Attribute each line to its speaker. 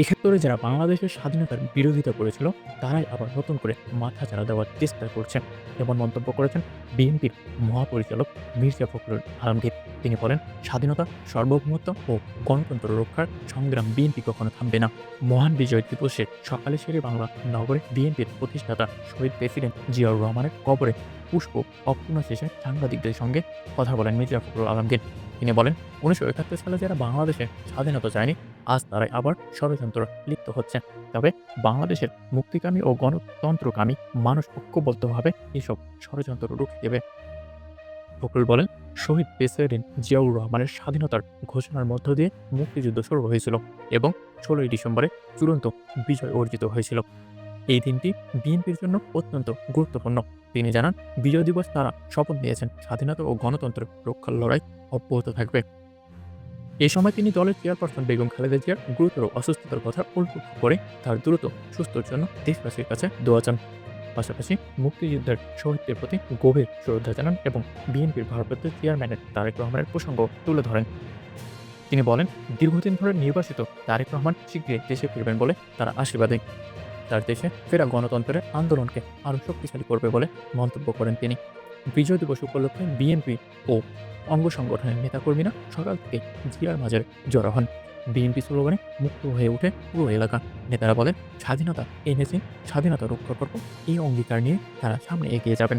Speaker 1: এক্ষেত্রে যারা বাংলাদেশের স্বাধীনতার বিরোধিতা করেছিল, তারাই আবার নতুন করে মাথাচাড়া দেওয়ার চেষ্টা করছেন। এমন মন্তব্য করেছেন বিএনপির মহাপরিচালক মির্জা ফখরুল আলমগীর। তিনি বলেন, স্বাধীনতা সার্বভৌমত্ব ও গণতন্ত্র রক্ষার সংগ্রাম বিএনপি কখনো থামবে না। মহান বিজয় দিবসের সকালে শেরে বাংলা নগরে বিএনপির প্রতিষ্ঠাতা শহীদ প্রেসিডেন্ট জিয়াউর রহমানের কবরে পুষ্প অর্পণ শেষে সাংবাদিকদের সঙ্গে কথা বলেন মির্জা ফখরুল আলমগীর। তিনি বলেন, উনিশশো একাত্তর সালে যারা বাংলাদেশে স্বাধীনতা চায়নি আজ তারাই আবার ষড়যন্ত্র লিপ্ত হচ্ছেন তবে বাংলাদেশের মুক্তিকামী ও গণতন্ত্রকামী মানুষ ঐক্যবদ্ধভাবে এসব ষড়যন্ত্র রুখে দেবে। ফখরুল বলেন, শহীদ প্রেসিডেন্ট জিয়াউর রহমানের স্বাধীনতার ঘোষণার মধ্য দিয়ে মুক্তিযুদ্ধ শুরু হয়েছিল এবং ষোলোই ডিসেম্বরে চূড়ান্ত বিজয় অর্জিত হয়েছিল। এই দিনটি বিএনপির জন্য অত্যন্ত গুরুত্বপূর্ণ। তিনি জানান, বিজয় দিবস তারা শপথ নিয়েছেন, স্বাধীনতা ও গণতন্ত্র রক্ষার লড়াই অব্যাহত থাকবে। এই সময় তিনি দলের চেয়ারপারসন বেগম খালেদা জিয়ার গুরুতর অসুস্থতার কথা উল্লেখ করে তার দ্রুত সুস্থর জন্য দেশবাসীর কাছে দোয়া চান। পাশাপাশি মুক্তিযুদ্ধের শহীদদের প্রতি গভীর শ্রদ্ধা জানান এবং বিএনপির ভারপ্রাপ্ত চেয়ারম্যানের তারেক রহমানের প্রসঙ্গ তুলে ধরেন। তিনি বলেন, দীর্ঘদিন ধরে নির্বাসিত তারেক রহমান শীঘ্রই দেশে ফিরবেন বলে তারা আশীর্বাদী। তার দেশে ফেরা গণতন্ত্রের আন্দোলনকে আরও শক্তিশালী করবে বলে মন্তব্য করেন তিনি। বিজয় দিবস উপলক্ষে বিএনপি ও অঙ্গ সংগঠনের নেতাকর্মীরা সকাল থেকে জিয়ার মাঝে জড়ো হন। বিএনপি স্লোগানে মুক্ত হয়ে ওঠে পুরো এলাকা। নেতারা বলেন, স্বাধীনতা এনেছি, স্বাধীনতা রক্ষা করব, এই অঙ্গীকার নিয়ে তারা সামনে এগিয়ে যাবেন।